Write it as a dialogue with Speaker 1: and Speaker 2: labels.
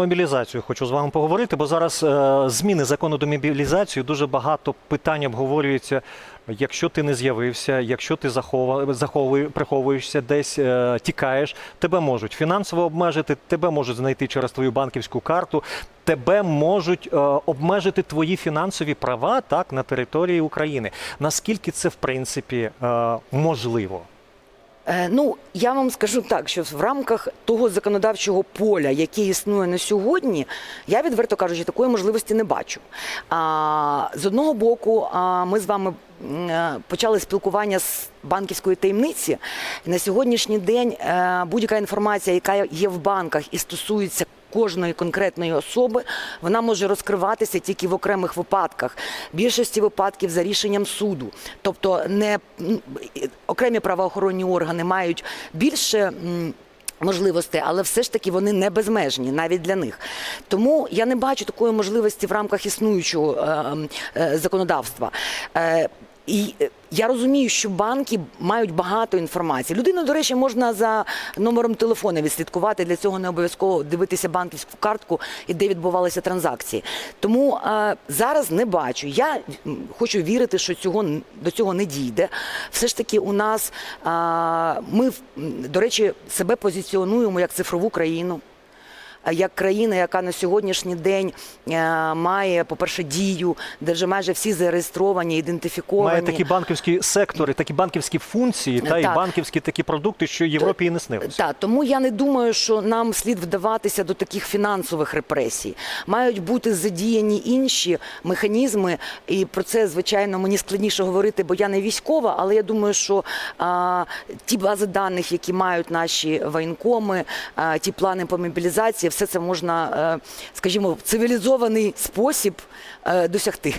Speaker 1: Мобілізацію хочу з вами поговорити, бо зараз е, зміни закону до мобілізації дуже багато питань обговорюється. Якщо ти не з'явився, якщо ти захова, заховує, приховуєшся десь, е, тікаєш, тебе можуть фінансово обмежити, тебе можуть знайти через твою банківську карту, тебе можуть е, обмежити твої фінансові права так на території України. Наскільки це в принципі е, можливо?
Speaker 2: Е, Ну, я вам скажу так, що в рамках того законодавчого поля, яке існує на сьогодні, я відверто кажучи, такої можливості не бачу. А, з одного боку, ми з вами е, почали спілкування з банківської таємниці. На сьогоднішній день е, будь-яка інформація, яка є в банках і стосується кожної конкретної особи, вона може розкриватися тільки в окремих випадках. В більшості випадків за рішенням суду. Тобто не окремі правоохоронні органи мають більше. Можливостей, але все ж таки вони не безмежні навіть для них. Тому я не бачу такої можливості в рамках існуючого е, е, законодавства. Е, і е, я розумію, що банки мають багато інформації. Людину, до речі, можна за номером телефона відслідкувати. Для цього не обов'язково дивитися банківську картку і де відбувалися транзакції. Тому е, зараз не бачу. Я хочу вірити, що цього до цього не дійде. Все ж таки, у нас е, ми до речі себе позиціонуємо як цифрову країну. А як країна, яка на сьогоднішній день е, має, по-перше, дію, де вже майже всі зареєстровані, ідентифіковані.
Speaker 1: Має такі банківські сектори, такі банківські функції, та і банківські такі продукти, що Європі і не снилися.
Speaker 2: Так, тому я не думаю, що нам слід вдаватися до таких фінансових репресій. Мають бути задіяні інші механізми, і про це, звичайно, мені складніше говорити, бо я не військова, але я думаю, що а, ті бази даних, які мають наші воєнкоми, а, ті плани по мобілізації, все це можна, е, скажімо, в цивілізований спосіб е, досягти.